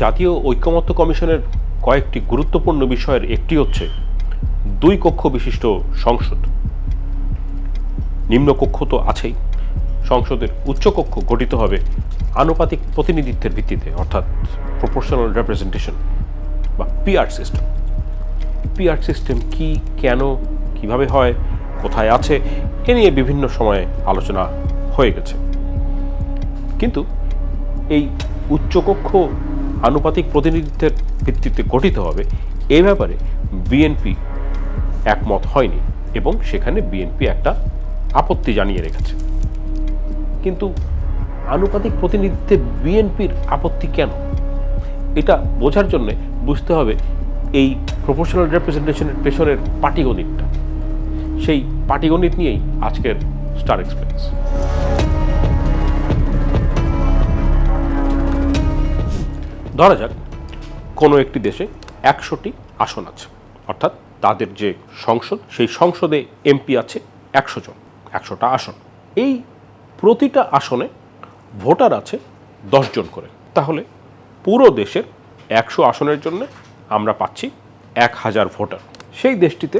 জাতীয় ঐক্যমত্য কমিশনের কয়েকটি গুরুত্বপূর্ণ বিষয়ের একটি হচ্ছে দুই কক্ষ বিশিষ্ট সংসদ। নিম্নকক্ষ তো আছেই। সংসদের উচ্চকক্ষ গঠিত হবে আনুপাতিক প্রতিনিধিত্বের ভিত্তিতে, অর্থাৎ প্রপোর্শনাল রেপ্রেজেন্টেশন বা পিআর সিস্টেম পিআর সিস্টেম কি, কেন, কীভাবে হয়, কোথায় আছে, এ নিয়ে বিভিন্ন সময়ে আলোচনা হয়ে গেছে। কিন্তু এই উচ্চকক্ষ আনুপাতিক প্রতিনিধিত্বের ভিত্তিতে গঠিত হবে। এ ব্যাপারে বিএনপি একমত হয়নি এবং সেখানে বিএনপি একটা আপত্তি জানিয়ে রেখেছে। কিন্তু আনুপাতিক প্রতিনিধিত্বে বিএনপির আপত্তি কেন? এটা বোঝার জন্য বুঝতে হবে এই প্রপোর্শনাল রিপ্রেজেন্টেশনের পেছনের পাটিগণিতটা। সেই পাটিগণিত নিয়েই আজকের স্টার এক্সপ্রেস ধরা যাক, কোনো একটি দেশে একশোটি আসন আছে। অর্থাৎ তাদের যে সংসদ, সেই সংসদে এমপি আছে একশো জন, একশোটা আসন। এই প্রতিটা আসনে ভোটার আছে জন করে। তাহলে পুরো দেশের একশো আসনের জন্য আমরা পাচ্ছি এক হাজার ভোটার। সেই দেশটিতে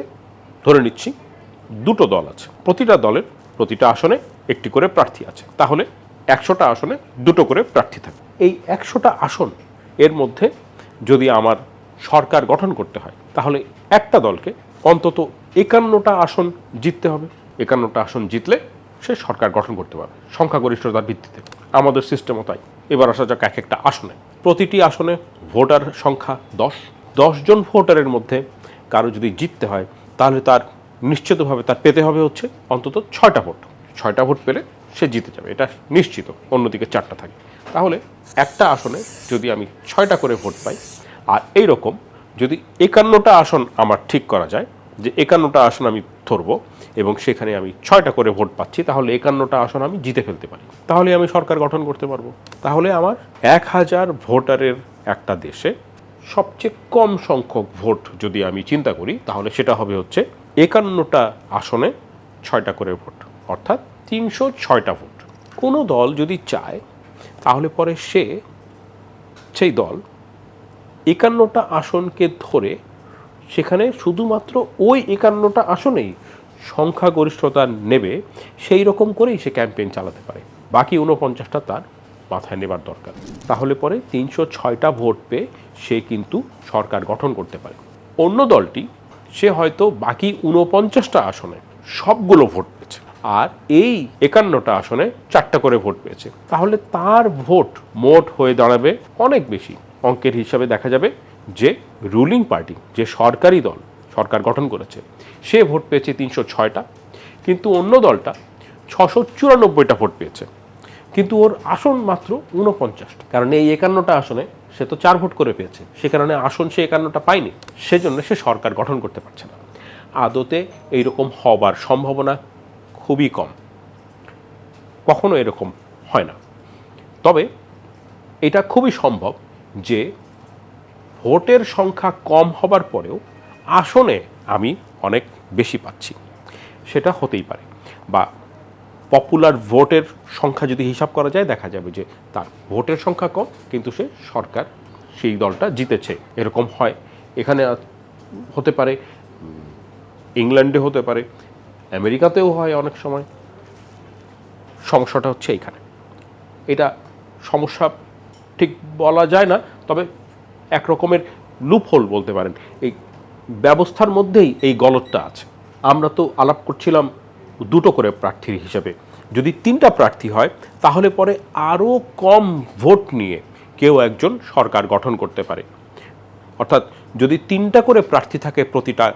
ধরে নিচ্ছি দুটো দল আছে। প্রতিটা দলের প্রতিটা আসনে একটি করে প্রার্থী আছে। তাহলে একশোটা আসনে দুটো করে প্রার্থী থাকে এই একশোটা আসন এর মধ্যে যদি আমার সরকার গঠন করতে হয়, তাহলে একটা দলকে অন্তত একান্নটা আসন জিততে হবে। একান্নটা আসন জিতলে সে সরকার গঠন করতে পারবে, সংখ্যাগরিষ্ঠতার ভিত্তিতে। আমাদের সিস্টেমও তাই। এবার আসা যাক এক একটা আসনে। প্রতিটি আসনে ভোটার সংখ্যা দশ জন ভোটারের মধ্যে কারও যদি জিততে হয়, তাহলে তার নিশ্চিতভাবে তার পেতে হবে হচ্ছে অন্তত ছয়টা ভোট। ছয়টা ভোট পেলে সে জিতে যাবে, এটা নিশ্চিত। অন্যদিকে চারটা থাকে। তাহলে একটা আসনে যদি আমি ছয়টা করে ভোট পাই, আর এই রকম যদি একান্নটা আসন আমার ঠিক করা যায়, যে একান্নটা আসন আমি ধরব এবং সেখানে আমি ছয়টা করে ভোট পাচ্ছি, তাহলে একান্নটা আসন আমি জিতে ফেলতে পারি। তাহলে আমি সরকার গঠন করতে পারব। তাহলে আমার এক হাজার ভোটারের একটা দেশে সবচেয়ে কম সংখ্যক ভোট যদি আমি চিন্তা করি, তাহলে সেটা হবে হচ্ছে একান্নটা আসনে ছয়টা করে ভোট, অর্থাৎ তিনশো ছয়টা ভোট। কোনো দল যদি চায় তাহলে পরে সে, সেই দল একান্নটা আসনকে ধরে সেখানে শুধুমাত্র ওই একান্নটা আসনেই সংখ্যাগরিষ্ঠতা নেবে, সেই রকম করেই সে ক্যাম্পেইন চালাতে পারে। বাকি উনপঞ্চাশটা তার মাথায় নেবার দরকার। তাহলে পরে তিনশো ছয়টা ভোট পেয়ে সে কিন্তু সরকার গঠন করতে পারে। অন্য দলটি, সে হয়তো বাকি উনপঞ্চাশটা আসনে সবগুলো ভোট পেয়েছে। আর এই একান্নটা আসনে চারটা করে ভোট পেয়েছে। তাহলে তার ভোট মোট হয়ে দাঁড়াবে অনেক বেশি। অঙ্কের হিসাবে দেখা যাবে যে রুলিং পার্টি যে সরকারি দল, সরকার গঠন করেছে, সে ভোট পেয়েছে তিনশো ছয়টা, কিন্তু অন্য দলটা ছশো চুরানব্বইটা ভোট পেয়েছে। কিন্তু ওর আসন মাত্র উনপঞ্চাশটা কারণ এই একান্নটা আসনে সে তো চার ভোট করে পেয়েছে। সে কারণে আসন সে একান্নটা পায়নি। সেজন্য সে সরকার গঠন করতে পারছে না। আদতে এইরকম হবার সম্ভাবনা খুবই কম। কখনো এরকম হয় না। তবে এটা খুবই সম্ভব যে ভোটের সংখ্যা কম হবার পরেও আসনে আমি অনেক বেশি পাচ্ছি। সেটা হতেই পারে। বা পপুলার ভোটের সংখ্যা যদি হিসাব করা যায়, দেখা যাবে যে তার ভোটের সংখ্যা কম, কিন্তু সে সরকার সেই দলটা জিতেছে। এরকম হয়। এখানে হতে পারে ইংল্যান্ডে হতে পারে আমেরিকাতেও হয় অনেক সময়। সমস্যাটা হচ্ছে এইখানে। এটা সমস্যা ঠিক বলা যায় না, তবে এক রকমের লুপহোল বলতে পারেন। এই ব্যবস্থার মধ্যেই এই গলতটা আছে। আমরা তো আলাপ করছিলাম দুটো করে প্রার্থীর হিসেবে। যদি তিনটা প্রার্থী হয়, তাহলে পরে আরও কম ভোট নিয়ে কেউ একজন সরকার গঠন করতে পারে। অর্থাৎ যদি তিনটা করে প্রার্থী থাকে প্রতিটা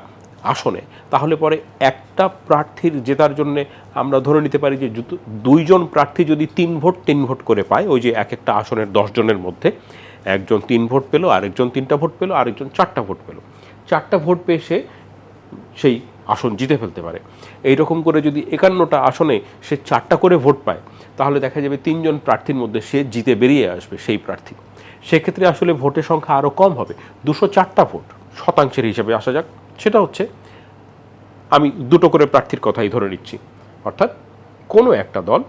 আসনে, তাহলে পরে একটা প্রার্থীর জেতার জন্য আমরা ধরে নিতে পারি যে দুইজন প্রার্থী যদি তিন ভোট তিন ভোট করে পায়, ওই যে এক একটা আসনের জনের মধ্যে, একজন তিন ভোট পেল, আরেকজন তিনটা ভোট পেল, আরেকজন চারটা ভোট পেল। চারটা ভোট পেয়ে সে সেই আসন জিতে ফেলতে পারে। এই রকম করে যদি একান্নটা আসনে সে চারটা করে ভোট পায়, তাহলে দেখা যাবে তিনজন প্রার্থীর মধ্যে সে জিতে বেরিয়ে আসবে সেই প্রার্থী। সেক্ষেত্রে আসলে ভোটের সংখ্যা আরও কম হবে, দুশো চারটা ভোট শতাংশের হিসাবে আসা যাক। সেটা হচ্ছে, আমি দুটো করে প্রার্থীর কথাই ধরে নিচ্ছি। অর্থাৎ কোনো একটা দল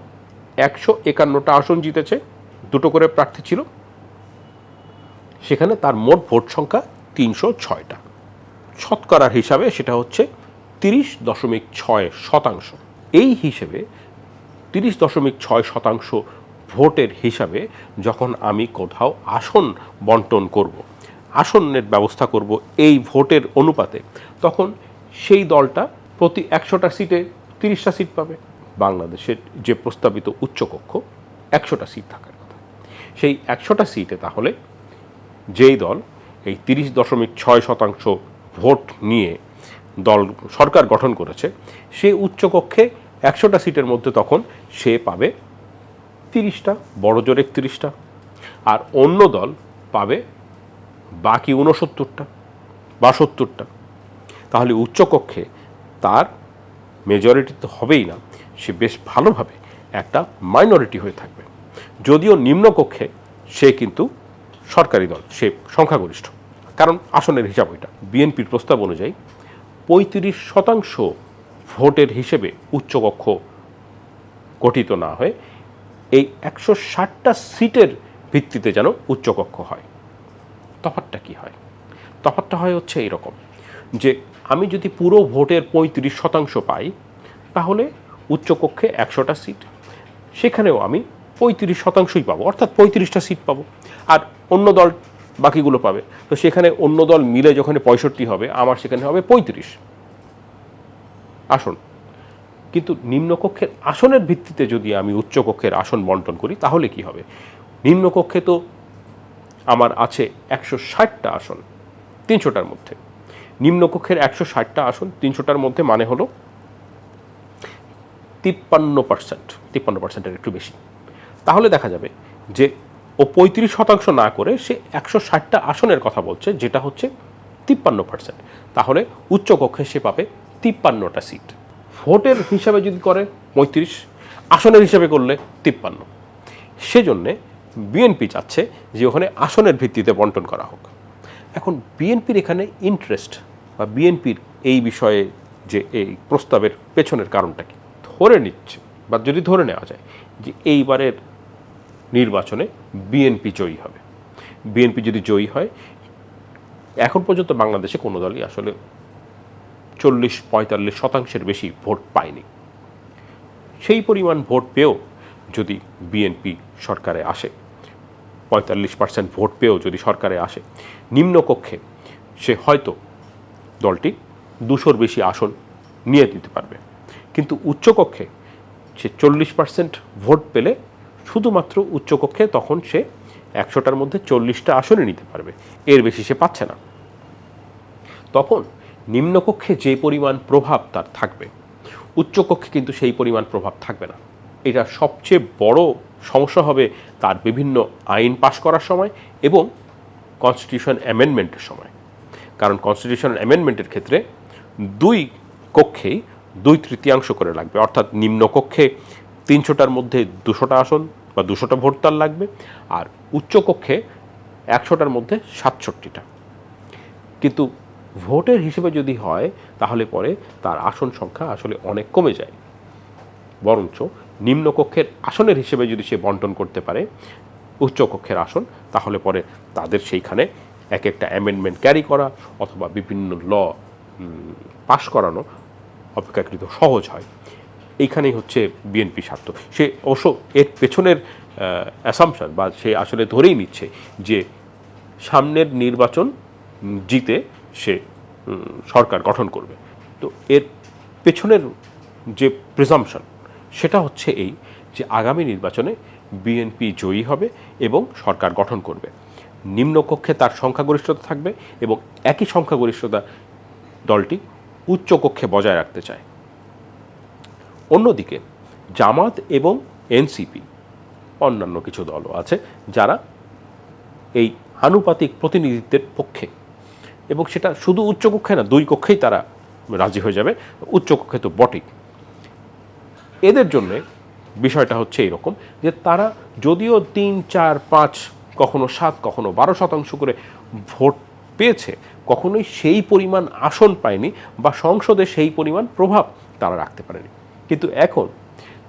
একশো একান্নটা আসন জিতেছে, দুটো করে প্রার্থী ছিল, সেখানে তার মোট ভোট সংখ্যা তিনশো ছয়টা। শতকরার হিসাবে সেটা হচ্ছে তিরিশ দশমিক ছয় শতাংশ। এই হিসেবে তিরিশ দশমিক ছয় শতাংশ ভোটের হিসাবে যখন আমি কোথাও আসন বন্টন করব আসনের ব্যবস্থা করব এই ভোটের অনুপাতে, তখন সেই দলটা প্রতি একশোটা সিটে তিরিশটা সিট পাবে। বাংলাদেশের যে প্রস্তাবিত উচ্চকক্ষ, একশোটা সিট থাকার কথা। সেই একশোটা সিটে তাহলে যেই দল এই তিরিশ দশমিক ছয় শতাংশ ভোট নিয়ে দল, সরকার গঠন করেছে, সে উচ্চকক্ষে একশোটা সিটের মধ্যে তখন সে পাবে তিরিশটা, বড় জোর একত্রিশটা। আর অন্য দল পাবে বাকি ঊনসত্তরটা বা সত্তরটা। তাহলে উচ্চকক্ষে তার মেজরিটি তো হবেই না। সে বেশ ভালোভাবে একটা মাইনরিটি হয়ে থাকবে। যদিও নিম্নকক্ষে সে কিন্তু সরকারি দল, সে সংখ্যাগরিষ্ঠ। কারণ আসনের হিসাব ওইটা। বিএনপির প্রস্তাব অনুযায়ী পঁয়ত্রিশ শতাংশ ভোটের হিসেবে উচ্চকক্ষ গঠিত না হয়ে এই একশো ষাটটা সিটের ভিত্তিতে যেন উচ্চকক্ষ হয়। তফাতটা কি হয়? তফাতটা হয় হচ্ছে এরকম যে আমি যদি পুরো ভোটের পঁয়ত্রিশ শতাংশ পাই, তাহলে উচ্চকক্ষে একশোটা সিট, সেখানেও আমি পঁয়ত্রিশ শতাংশই পাবো, অর্থাৎ পঁয়ত্রিশটা সিট পাবো। আর অন্য দল বাকিগুলো পাবে। তো সেখানে অন্য দল মিলে যখন পঁয়ষট্টি হবে, আমার সেখানে হবে পঁয়ত্রিশ। আসন। কিন্তু নিম্নকক্ষের আসনের ভিত্তিতে যদি আমি উচ্চকক্ষের আসন বন্টন করি, তাহলে কি হবে? নিম্নকক্ষে তো আমার আছে একশো ষাটটা আসন, তিনশোটার মধ্যে। নিম্নকক্ষের একশো ষাটটা আসন, তিনশোটার মধ্যে মানে হলো তিপ্পান্ন পার্সেন্ট, তিপ্পান্ন পার্সেন্টের একটু বেশি। তাহলে দেখা যাবে যে ও পঁয়ত্রিশ শতাংশ না করে সে একশো ষাটটা আসনের কথা বলছে, যেটা হচ্ছে তিপ্পান্ন পার্সেন্ট। তাহলে উচ্চকক্ষে সে পাবে তিপ্পান্নটা সিট। ভোটের হিসাবে যদি করে পঁয়ত্রিশ, আসনের হিসাবে করলে তিপ্পান্ন। সেজন্যে বিএনপি চাচ্ছে যে ওখানে আসনের ভিত্তিতে বন্টন করা হোক। এখন বিএনপির এখানে ইন্টারেস্ট বা বিএনপির এই বিষয়ে যে এই প্রস্তাবের পেছনের কারণটা কি? ধরে নিচ্ছে বা যদি ধরে নেওয়া যায় যে এইবারের নির্বাচনে বিএনপি জয়ী হবে। বিএনপি যদি জয়ী হয়, এখন পর্যন্ত বাংলাদেশে কোনো দলই আসলে চল্লিশ পঁয়তাল্লিশ শতাংশের বেশি ভোট পায়নি। সেই পরিমাণ ভোট পেয়েও যদি বিএনপি সরকারে আসে, পঁয়তাল্লিশ পার্সেন্ট ভোট পেয়েও যদি সরকারে আসে, নিম্নকক্ষে সে হয়তো দলটি দুশোর বেশি আসন নিয়ে দিতে পারবে। কিন্তু উচ্চকক্ষে সে চল্লিশ পার্সেন্ট ভোট পেলে শুধুমাত্র উচ্চকক্ষে তখন সে একশোটার মধ্যে চল্লিশটা আসনে নিতে পারবে। এর বেশি সে পাচ্ছে না। তখন নিম্নকক্ষে যে পরিমাণ প্রভাব তার থাকবে, উচ্চকক্ষে কিন্তু সেই পরিমাণ প্রভাব থাকবে না। এটা সবচেয়ে বড় সমস্যা হবে তার বিভিন্ন আইন পাশ করার সময় এবং কনস্টিটিউশন অ্যামেন্ডমেন্টের সময়। কারণ কনস্টিটিউশন অ্যামেন্ডমেন্টের ক্ষেত্রে দুই কক্ষেই দুই তৃতীয়াংশ করে লাগবে। অর্থাৎ নিম্নকক্ষে তিনশোটার মধ্যে দুশোটা আসন বা দুশোটা ভোট তার লাগবে আর উচ্চকক্ষে একশোটার মধ্যে সাতষট্টিটা। কিন্তু ভোটের হিসেবে যদি হয়, তাহলে পরে তার আসন সংখ্যা আসলে অনেক কমে যায়। বরঞ্চ নিম্নকক্ষের আসনের হিসেবে যদি সে বন্টন করতে পারে, উচ্চকক্ষের আসন, তাহলে পরে তাদের সেইখানে এক একটা অ্যামেন্ডমেন্ট ক্যারি করা অথবা বিভিন্ন ল পাশ করানো অপেক্ষাকৃত সহজ হয়। এইখানেই হচ্ছে বিএনপি স্বার্থ। সে অবশ্য এর পেছনের অ্যাসামশন বা সে আসলে ধরেই নিচ্ছে যে সামনের নির্বাচন জিতে সে সরকার গঠন করবে। তো এর পেছনের যে প্রিজামশন সেটা হচ্ছে এই যে আগামী নির্বাচনে বিএনপি জয়ী হবে এবং সরকার গঠন করবে। নিম্নকক্ষে তার সংখ্যাগরিষ্ঠতা থাকবে এবং একই সংখ্যাগরিষ্ঠতা দলটি উচ্চকক্ষে বজায় রাখতে চায়। অন্যদিকে জামাত এবং এনসিপি অন্যান্য কিছু দলও আছে যারা এই আনুপাতিক প্রতিনিধিত্বের পক্ষে এবং সেটা শুধু উচ্চকক্ষে না, দুই কক্ষেই তারা রাজি হয়ে যাবে। উচ্চকক্ষে তো বটেই। এদের জন্য বিষয়টা হচ্ছে এরকম যে তারা যদিও তিন, চার, পাঁচ, কখনো সাত, কখনো বারো শতাংশ করে ভোট পেয়েছে, কখনোই সেই পরিমাণ আসন পায়নি বা সংসদে সেই পরিমাণ প্রভাব তারা রাখতে পারেনি। কিন্তু এখন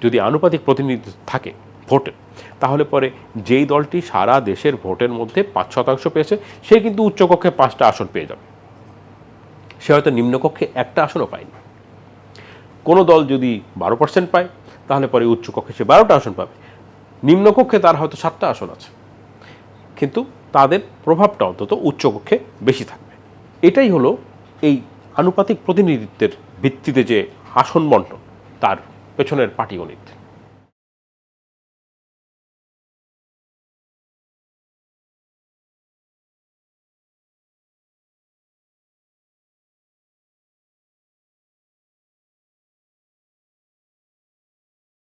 যদি আনুপাতিক প্রতিনিধিত্ব থাকে ভোটে, তাহলে পরে যেই দলটি সারা দেশের ভোটের মধ্যে পাঁচ শতাংশ পেয়েছে, সে কিন্তু উচ্চকক্ষে পাঁচটা আসন পেয়ে যাবে। সে হয়তো নিম্নকক্ষে একটা আসনও পায়নি। কোনো দল যদি বারো পার্সেন্ট পায়, তাহলে পরে উচ্চকক্ষে সে বারোটা আসন পাবে। নিম্নকক্ষে তার হয়তো সাতটা আসন আছে। কিন্তু তাদের প্রভাবটা অন্তত উচ্চকক্ষে বেশি থাকবে। এটাই হলো এই আনুপাতিক প্রতিনিধিত্বের ভিত্তিতে যে আসন বন্টন, তার পেছনের পাটিগণিত।